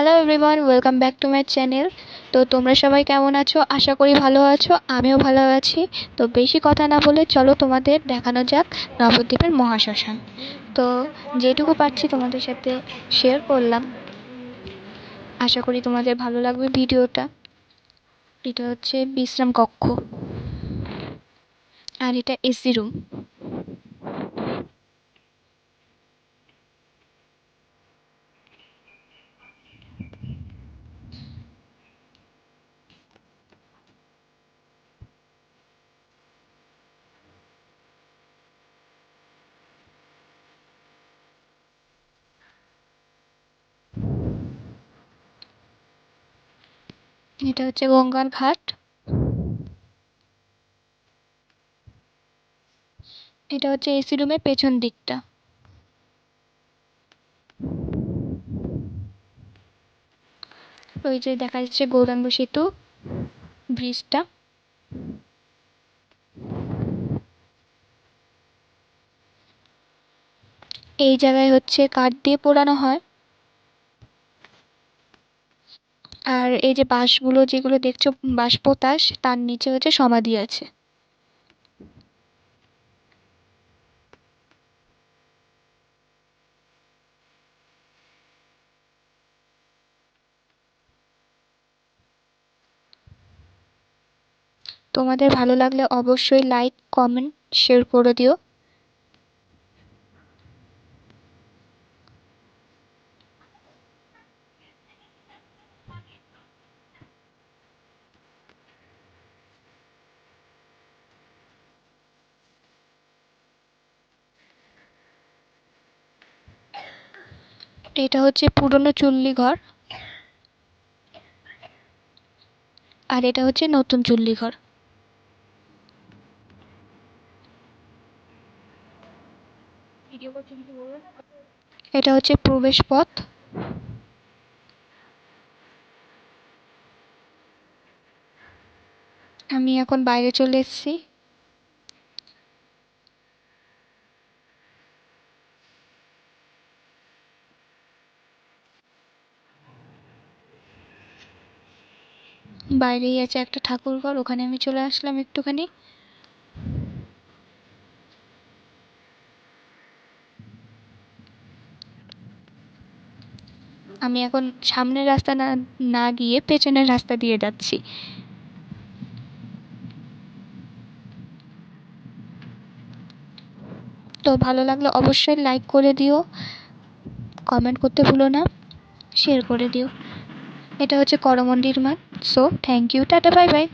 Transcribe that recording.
Hello everyone welcome back to my channel তো তোমরা সবাই কেমন আছো? আশা করি ভালো আছো, আমিও ভালো আছি। তো বেশি কথা না বলে চলো তোমাদের দেখানো যাক নবদ্বীপের মহাশ্মশান। তো যেটুকু পাচ্ছি তোমাদের সাথে শেয়ার করলাম। আশা করি তোমাদের ভালো লাগবে ভিডিওটা। এটা হচ্ছে বিশ্রাম কক্ষ আর এটা এসি রুম এটা হচ্ছে গঙ্গার ঘাট। এটা হচ্ছে এসি রুমের পেছন দিকটা। ওই যে দেখা যাচ্ছে গৌরাঙ্গ সেতু ব্রিজটা। এই জায়গায় হচ্ছে কাঠ দিয়ে পোড়ানো হয়। আর এই যে বাঁশগুলো যেগুলো দেখছ বাঁশ পোতাশ তার নিচে হচ্ছে সমাধি আছে। তোমাদের ভালো লাগলে অবশ্যই লাইক কমেন্ট শেয়ার করে দিও। এটা হচ্ছে পুরনো চুল্লি ঘর আর এটা হচ্ছে নতুন চুল্লি ঘর এটা হচ্ছে প্রবেশ পথ আমি এখন বাইরে চলে এসেছি। বাইরেই আছে একটা ঠাকুর ঘর ওখানে আমি চলে আসলাম একটুখানি। আমি এখন সামনের রাস্তা না না গিয়ে পেছনের রাস্তা দিয়ে যাচ্ছি। তো ভালো লাগলে, অবশ্যই লাইক করে দিও। কমেন্ট করতে ভুলো না শেয়ার করে দিও। এটা হচ্ছে করমন্দির মাঠ। So thank you. Tata. Bye bye.